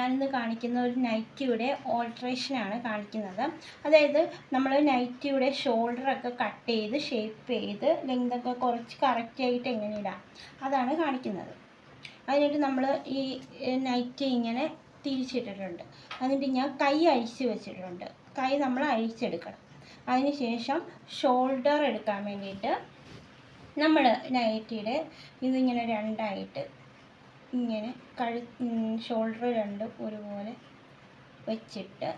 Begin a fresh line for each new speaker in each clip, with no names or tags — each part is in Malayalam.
ഞാനിന്ന് കാണിക്കുന്ന ഒരു നൈറ്റിയുടെ ഓൾട്രേഷനാണ് കാണിക്കുന്നത്. അതായത് നമ്മൾ നൈറ്റിയുടെ ഷോൾഡറൊക്കെ കട്ട് ചെയ്ത് ഷേപ്പ് ചെയ്ത് ലെങ്തൊക്കെ കുറച്ച് കറക്റ്റായിട്ട് എങ്ങനെ ഇടാം അതാണ് കാണിക്കുന്നത്. അതിനായിട്ട് നമ്മൾ ഈ നൈറ്റി ഇങ്ങനെ തിരിച്ചിട്ടിട്ടുണ്ട്. എന്നിട്ട് ഞാൻ കൈ അഴിച്ച് വെച്ചിട്ടുണ്ട്. കൈ നമ്മൾ അഴിച്ചെടുക്കണം. അതിന് ശേഷം ഷോൾഡർ എടുക്കാൻ വേണ്ടിയിട്ട് നമ്മൾ നൈറ്റിയുടെ ഇതിങ്ങനെ രണ്ടായിട്ട് ഇങ്ങനെ കഴു ഷോൾഡർ രണ്ടും ഒരുപോലെ വെച്ചിട്ട്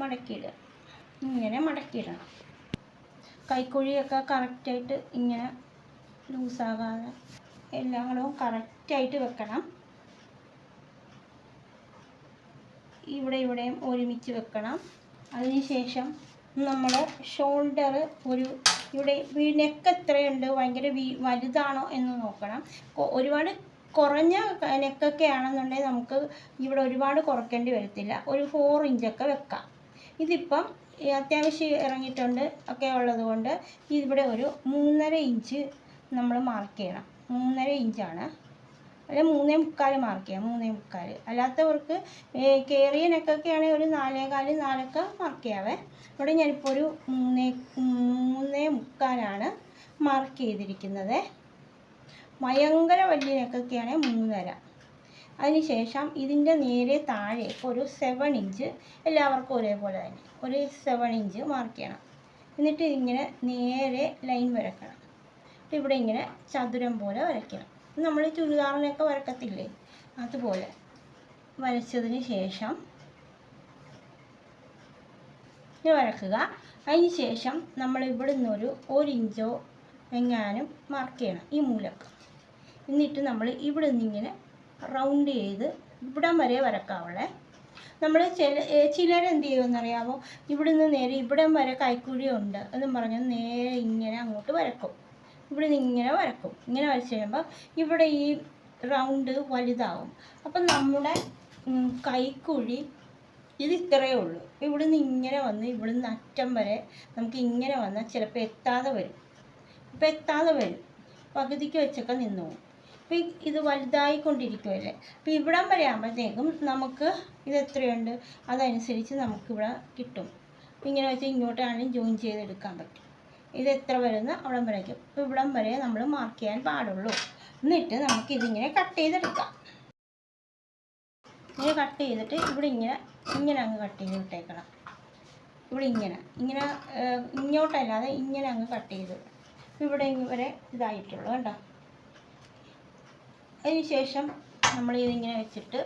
മടക്കിയിടുക. ഇങ്ങനെ മടക്കിയിടണം. കൈക്കുഴിയൊക്കെ കറക്റ്റായിട്ട് ഇങ്ങനെ ലൂസാകാതെ എല്ലാം കൂടെ കറക്റ്റായിട്ട് വെക്കണം. ഇവിടെ ഇവിടെയും ഒരുമിച്ച് വെക്കണം. അതിനുശേഷം നമ്മൾ ഷോൾഡർ ഒരു ഇവിടെ നെക്ക് എത്രയുണ്ട്? ഭയങ്കര വലുതാണോ എന്ന് നോക്കണം. ഒരുപാട് കുറഞ്ഞ നെക്കൊക്കെ ആണെന്നുണ്ടെങ്കിൽ നമുക്ക് ഇവിടെ ഒരുപാട് കുറയ്ക്കേണ്ടി വരത്തില്ല. ഒരു ഫോർ ഇഞ്ചൊക്കെ വെക്കാം. ഇതിപ്പം അത്യാവശ്യം ഇറങ്ങിയിട്ടുണ്ട് ഒക്കെ ഉള്ളത് കൊണ്ട് ഇവിടെ ഒരു മൂന്നര ഇഞ്ച് നമ്മൾ മാർക്ക് ചെയ്യണം. മൂന്നര ഇഞ്ചാണ് അല്ലെ മൂന്നേ മുക്കാൽ മാർക്ക് ചെയ്യാം മൂന്നേ മുക്കാൽ. അല്ലാത്തവർക്ക് കയറിയ നെക്കൊക്കെ ആണെങ്കിൽ ഒരു നാലേകാൽ നാലൊക്കെ മാർക്ക് ചെയ്യാവേ. ഇവിടെ ഞാനിപ്പോൾ ഒരു മൂന്നേ മൂന്നേ മുക്കാലാണ് മാർക്ക് ചെയ്തിരിക്കുന്നത്. ഭയങ്കര വലിയ നെക്കൊക്കെയാണ് മൂന്നര അതിനുശേഷം ഇതിന്റെ നേരെ താഴെ ഒരു സെവൻ ഇഞ്ച് എല്ലാവർക്കും ഒരേപോലെ തന്നെ ഒരു സെവൻ ഇഞ്ച് മാർക്ക് ചെയ്യണം. എന്നിട്ട് ഇങ്ങനെ നേരെ ലൈൻ വരക്കണം ഇവിടെ ഇങ്ങനെ ചതുരം പോലെ വരയ്ക്കണം. നമ്മൾ ചുരിദാറിനൊക്കെ വരക്കത്തില്ലേ? അതുപോലെ വരച്ചതിന് ശേഷം ഇങ്ങനെ വരക്കുക. അതിന് ശേഷം നമ്മൾ ഇവിടെ നിന്നൊരു ഒരു ഇഞ്ചോ എങ്ങാനും മാർക്ക് ചെയ്യണം ഈ മൂലക്ക്. എന്നിട്ട് നമ്മൾ ഇവിടെ നിന്നിങ്ങനെ റൗണ്ട് ചെയ്ത് ഇവിടം വരെ വരക്കാവളെ നമ്മൾ ചില ചിലരെന്ത് ചെയ്യുമെന്നറിയാമോ ഇവിടെ നിന്ന് നേരെ ഇവിടം വരെ കൈക്കുഴി ഉണ്ട് എന്നും പറഞ്ഞ് നേരെ ഇങ്ങനെ അങ്ങോട്ട് വരക്കും. ഇവിടെ നിന്ന് ഇങ്ങനെ വരക്കും. ഇങ്ങനെ വരച്ച് കഴിയുമ്പോൾ ഇവിടെ ഈ റൗണ്ട് വലുതാവും. അപ്പം നമ്മുടെ കൈക്കുഴി ഇത് ഇത്രയേ ഉള്ളൂ. നിന്ന് ഇങ്ങനെ വന്ന് ഇവിടെ നിന്ന് അറ്റം വരെ നമുക്ക് ഇങ്ങനെ വന്നാൽ ചിലപ്പോൾ എത്താതെ വരും. ഇപ്പം എത്താതെ വരും. പകുതിക്ക് വെച്ചൊക്കെ നിന്നു പോകും അപ്പം ഇത് വലുതായിക്കൊണ്ടിരിക്കുമല്ലേ അപ്പോൾ ഇവിടം വരെ ആകുമ്പോഴത്തേക്കും നമുക്ക് ഇത് എത്രയുണ്ട്? അതനുസരിച്ച് നമുക്കിവിടെ കിട്ടും. ഇങ്ങനെ വെച്ച് ഇങ്ങോട്ടാണെങ്കിൽ ജോയിൻ ചെയ്തെടുക്കാൻ പറ്റും. ഇത് എത്ര വരുന്ന അവിടം വരയ്ക്കും അപ്പോൾ ഇവിടം വരെ നമ്മൾ മാർക്ക് ചെയ്യാൻ പാടുള്ളൂ. എന്നിട്ട് നമുക്ക് ഇതിങ്ങനെ കട്ട് ചെയ്തെടുക്കാം. ഇങ്ങനെ കട്ട് ചെയ്തിട്ട് ഇവിടെ ഇങ്ങനെ ഇങ്ങനെ അങ്ങ് കട്ട് ചെയ്ത് വിട്ടേക്കണം. ഇവിടെ ഇങ്ങനെ ഇങ്ങനെ ഇങ്ങോട്ടല്ലാതെ ഇങ്ങനെ അങ്ങ് കട്ട് ചെയ്ത്. വിടാം. ഇവിടെ വരെ ഇതായിട്ടുള്ളൂ കണ്ടോ? അതിന് ശേഷം നമ്മൾ ഇതിങ്ങനെ വെച്ചിട്ട്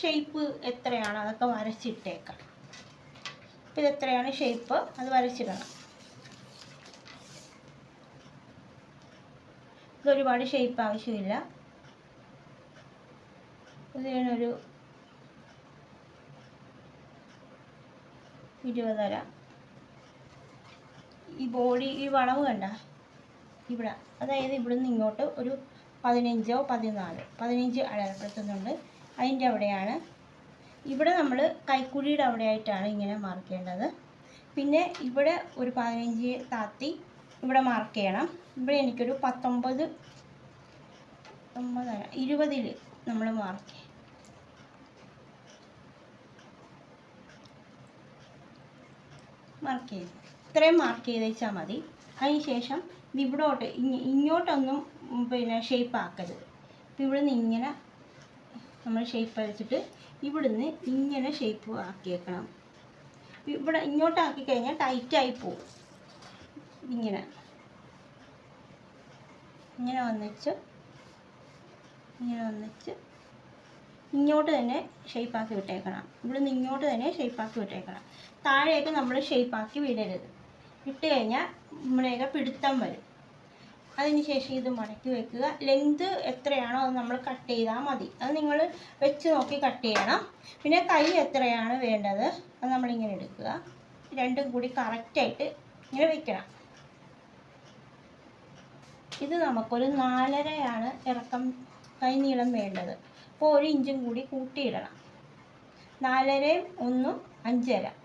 ഷേപ്പ് എത്രയാണ് അതൊക്കെ വരച്ചിട്ടേക്കാം. അപ്പോൾ ഇതെത്രയാണ് ഷേപ്പ് അത് വരച്ചിടണം. ഇതൊരുപാട് ഷേപ്പ് ആവശ്യമില്ല. ഇതിനൊരു ഇരുപതര. ഈ ബോഡി ഈ വളവ് കണ്ട? ഇവിടെ. അതായത് ഇവിടുന്ന് ഇങ്ങോട്ട് ഒരു പതിനഞ്ചോ പതിനാല്? പതിനഞ്ച് അടയാളപ്പെടുത്തുന്നുണ്ട്. അതിന്റെ അവിടെയാണ്. ഇവിടെ നമ്മൾ കൈക്കുഴിയുടെ അവിടെയായിട്ടാണ് ഇങ്ങനെ മാർക്ക് ചെയ്യേണ്ടത്. പിന്നെ ഇവിടെ ഒരു പതിനഞ്ച് താത്തി ഇവിടെ മാർക്ക് ചെയ്യണം. ഇവിടെ എനിക്കൊരു പത്തൊമ്പത് പത്തൊമ്പത് ഇരുപതിൽ നമ്മൾ മാർക്ക് ചെയ്യും മാർക്ക് ചെയ്ത്. ഇത്രയും മാർക്ക് ചെയ്ത് വെച്ചാൽ മതി. അതിന് ശേഷം ഇവിടോട്ട് ഇങ്ങോട്ടൊന്നും പിന്നെ ഷേപ്പ് ആക്കരുത്. ഇപ്പം ഇവിടുന്ന് ഇങ്ങനെ നമ്മൾ ഷേപ്പ് വരച്ചിട്ട് ഇവിടുന്ന് ഇങ്ങനെ ഷേപ്പ് ആക്കിയേക്കണം. ഇവിടെ ഇങ്ങോട്ടാക്കി കഴിഞ്ഞാൽ ടൈറ്റായി പോവും. ഇങ്ങനെ. ഇങ്ങനെ വന്നിച്ച് ഇങ്ങനെ വന്നിച്ച് ഇങ്ങോട്ട് തന്നെ ഷേപ്പാക്കി വിട്ടേക്കണം. ഇവിടുന്ന് ഇങ്ങോട്ട് തന്നെ ഷേപ്പാക്കി വിട്ടേക്കണം. താഴേക്ക് നമ്മൾ ഷേപ്പാക്കി വിടരുത്. ഇട്ട് കഴിഞ്ഞാൽ മുളക പിടുത്തം വരും. അതിനുശേഷം ഇത് മടക്കി വെക്കുക. ലെങ്ത് എത്രയാണോ അത് നമ്മൾ കട്ട് ചെയ്താൽ മതി. അത് നിങ്ങൾ വെച്ച് നോക്കി കട്ട് ചെയ്യണം. പിന്നെ കൈ എത്രയാണ് വേണ്ടത് അത് നമ്മളിങ്ങനെ എടുക്കുക. രണ്ടും കൂടി കറക്റ്റായിട്ട് ഇങ്ങനെ വെക്കണം. ഇത് നമുക്കൊരു നാലരയാണ് ഇറക്കം കൈ നീളം വേണ്ടത്. അപ്പോൾ ഒരു ഇഞ്ചും കൂടി കൂട്ടിയിടണം. നാലരയും ഒന്നും അഞ്ചര.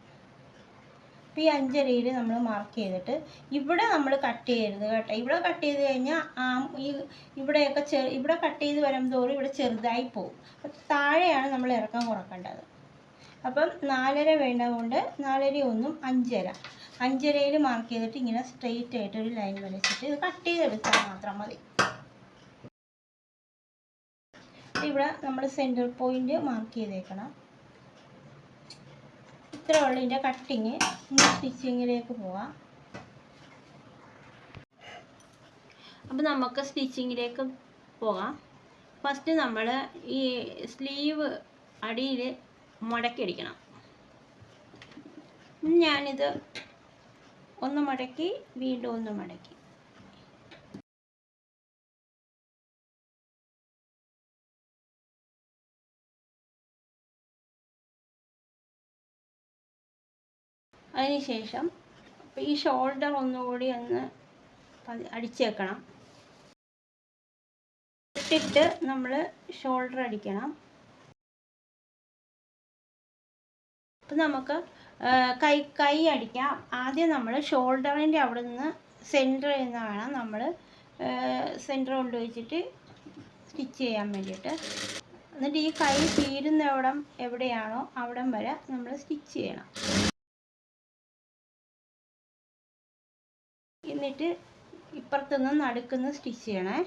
അപ്പോൾ ഈ അഞ്ചരയിൽ നമ്മൾ മാർക്ക് ചെയ്തിട്ട് ഇവിടെ നമ്മൾ കട്ട് ചെയ്യരുത് കേട്ടോ. ഇവിടെ കട്ട് ചെയ്ത് കഴിഞ്ഞാൽ ആ ഈ ഇവിടെയൊക്കെ ചെ ഇവിടെ കട്ട് ചെയ്ത് വരും തോറും ഇവിടെ ചെറുതായി പോകും അപ്പം താഴെയാണ് നമ്മൾ ഇറക്കം കുറക്കേണ്ടത്. അപ്പം നാലര വേണ്ട കൊണ്ട് നാലര ഒന്നും അഞ്ചര. അഞ്ചരയിൽ മാർക്ക് ചെയ്തിട്ട് ഇങ്ങനെ സ്ട്രെയിറ്റ് ആയിട്ട് ഒരു ലൈൻ വരച്ചിട്ട് ഇത് കട്ട് ചെയ്തെടുത്താൽ മാത്രം മതി. ഇവിടെ നമ്മൾ സെന്റർ പോയിന്റ് മാർക്ക് ചെയ്തേക്കണം. ഇത്ര ഉള്ള ഇതിന്റെ കട്ടിങ് സ്റ്റിച്ചിങ്ങിലേക്ക് പോവാം. അപ്പോൾ നമുക്ക് സ്റ്റിച്ചിങ്ങിലേക്ക് പോകാം. ഫസ്റ്റ് നമ്മൾ ഈ സ്ലീവ് അടിയിൽ മുടക്കിയടിക്കണം ഞാനിത് ഒന്ന് മടക്കി വീണ്ടും ഒന്ന് മടക്കി. അതിനുശേഷം ഈ ഷോൾഡർ ഒന്നുകൂടി ഒന്ന് അടിച്ചേക്കണം. ഇട്ടിട്ട് നമ്മൾ ഷോൾഡർ അടിക്കണം. അപ്പം നമുക്ക് കൈ കൈ അടിക്കാം. ആദ്യം നമ്മൾ ഷോൾഡറിന്റെ അവിടെ നിന്ന് സെന്ററിൽ നിന്ന് വേണം നമ്മൾ സെന്റർ കൊണ്ടുവച്ചിട്ട് സ്റ്റിച്ച് ചെയ്യാൻ വേണ്ടിയിട്ട്. എന്നിട്ട് ഈ കൈ തീരുന്നവിടം എവിടെയാണോ അവിടം വരെ നമ്മൾ സ്റ്റിച്ച് ചെയ്യണം. എന്നിട്ട് ഇപ്പുറത്തുനിന്ന് നടുക്കുന്ന് സ്റ്റിച്ച് ചെയ്യണേ.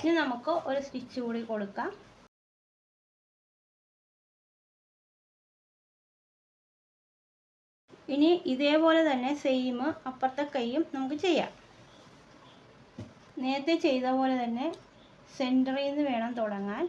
ഇനി നമുക്ക് ഒരു സ്റ്റിച്ച് കൂടി കൊടുക്കാം. ഇനി ഇതേപോലെ തന്നെ സെയിം അപ്പുറത്തെ കൈയും നമുക്ക് ചെയ്യാം. നേരത്തെ ചെയ്ത പോലെ തന്നെ സെന്ററിൽ നിന്ന് വേണം തുടങ്ങാൻ.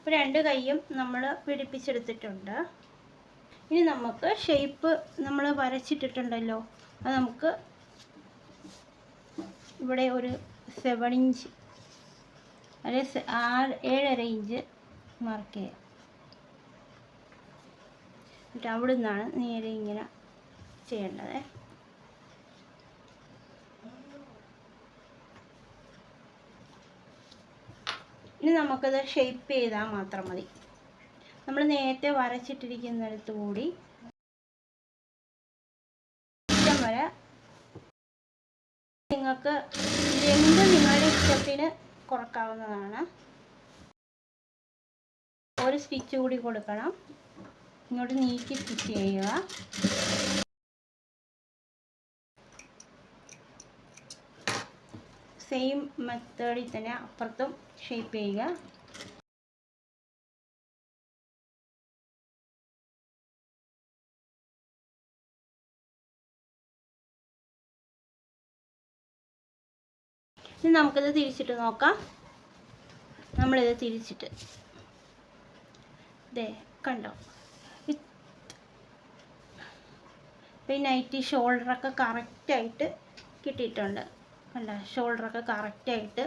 ഇപ്പോൾ രണ്ട് കൈയും നമ്മൾ പിടിപ്പിച്ചെടുത്തിട്ടുണ്ട്. ഇനി നമുക്ക് ഷേപ്പ് നമ്മൾ വരച്ചിട്ടിട്ടുണ്ടല്ലോ. അത് നമുക്ക് ഇവിടെ ഒരു സെവൻ ഇഞ്ച് അല്ലെ ആറ് ഏഴര ഇഞ്ച് മാർക്ക് ചെയ്യാം. എന്നിട്ട് അവിടെ നിന്നാണ് നേരെ ഇങ്ങനെ ചെയ്യേണ്ടത്. ഇനി നമുക്കത് ഷെയ്പ്പ് ചെയ്താൽ മാത്രം മതി. നമ്മൾ നേരത്തെ വരച്ചിട്ടിരിക്കുന്നിടത്ത് കൂടി വരെ നിങ്ങൾക്ക് എന്ത് നിങ്ങളുടെ ഇഷ്ടത്തിന് കുറക്കാവുന്നതാണ്. ഒരു സ്റ്റിച്ച് കൂടി കൊടുക്കണം. ഇങ്ങോട്ട് നീക്കി സ്റ്റിച്ച് ചെയ്യുക. സെയിം മെത്തേഡിൽ തന്നെ അപ്പുറത്തും ഷേപ്പ് ചെയ്യുക. ഇനി നമുക്കിത് തിരിച്ചിട്ട് നോക്കാം. നമ്മളിത് തിരിച്ചിട്ട്. ദേ കണ്ടോ? ഇപ്പം ഈ നൈറ്റി ഷോൾഡറൊക്കെ കറക്റ്റായിട്ട് കിട്ടിയിട്ടുണ്ട്. കണ്ട? ഷോൾഡറൊക്കെ കറക്റ്റായിട്ട്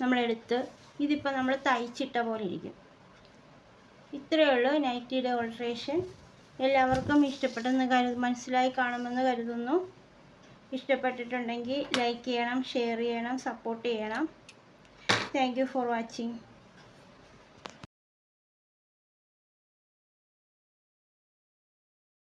നമ്മളെടുത്ത് ഇതിപ്പോൾ നമ്മൾ തയ്ച്ചിട്ട പോലെ ഇരിക്കും. ഇത്രയേ ഉള്ളൂ നൈറ്റിയുടെ ഓൾട്രേഷൻ. എല്ലാവർക്കും ഇഷ്ടപ്പെട്ടെന്ന് കരു മനസ്സിലായി കാണുമെന്ന് കരുതുന്നു. ഇഷ്ടപ്പെട്ടിട്ടുണ്ടെങ്കിൽ ലൈക്ക് ചെയ്യണം ഷെയർ ചെയ്യണം സപ്പോർട്ട് ചെയ്യണം. Thank for watching.